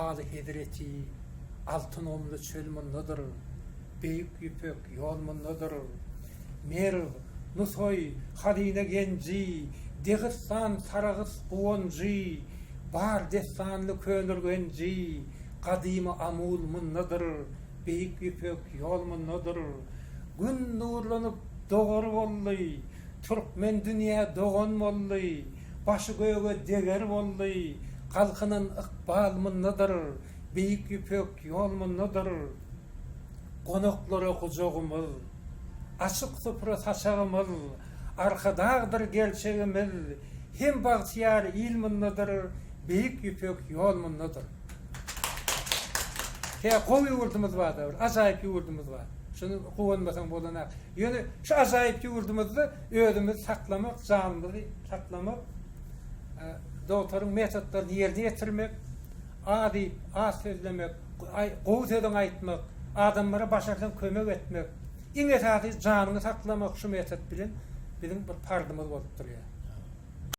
Ağlı hedreti, altın omlu çölmündedir. Büyük yüpek yolmundadır. Merv, Nusoy, Haline Genci, Degistan Saragıs Kuonji, Bar destanlı könül genci, Kadimi amul mundadır. Büyük yüpek yolmundadır. Gün nurlanıp doğru bolly, Türkmen dünya doğan bolly, başı göğe deger bolly, kalkının ıkbal mundadır. Büyük yüpek yol mundadır. Konuklara kucağımız, açık sıfıra saçağımız, arkadağdır gelçeğimiz, hem bahtiyar ilmindedir, büyük yüpek yolmundadır. He koy yurdumuz var da, acayip yurdumuz var. Şunu kuvanmasan bolanak. Yani şu acayip yurdumuzu özümüz saklamak, canımızı saklamak, e, doktorun metotlarını yerine getirmek, adi, az sözlemek, kovut edin aytmak, adamlara başarıdan kömek etmek, esası canını saklamak şu metot bilen bizim bir pardımız bolup duruyor.